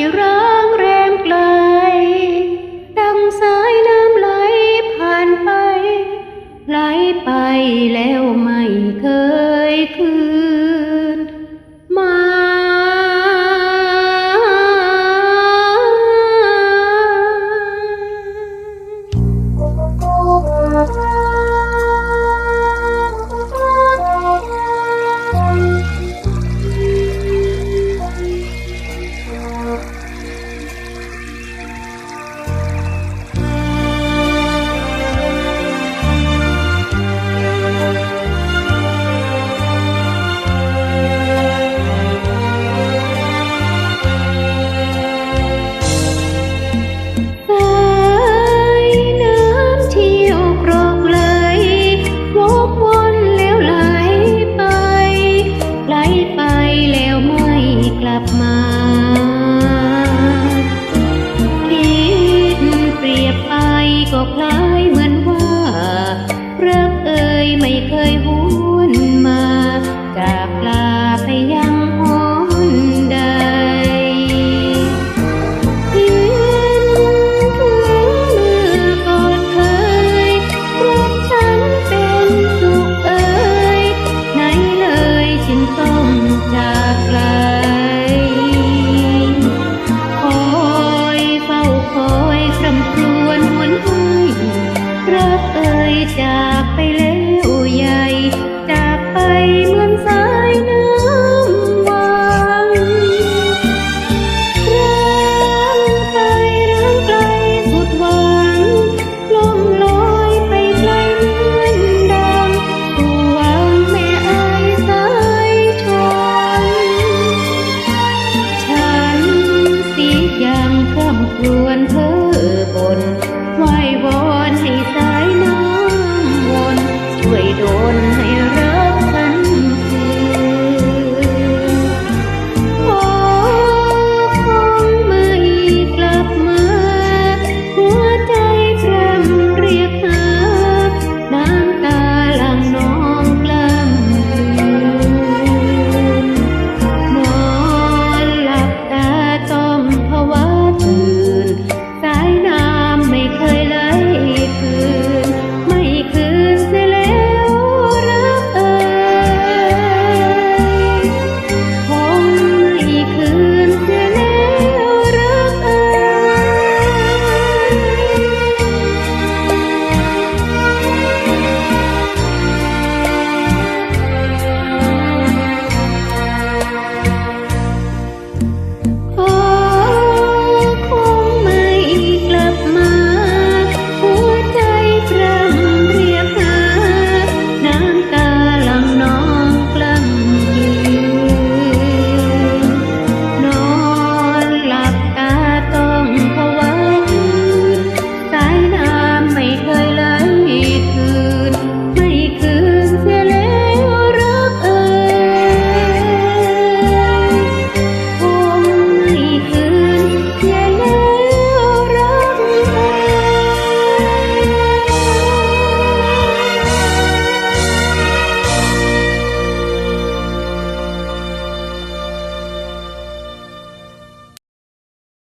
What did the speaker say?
ที่ร้างแรมไกล ดังสายน้ำไหลผ่านไป ไหลไปแล้วไม่เคยคืน mây khơi hú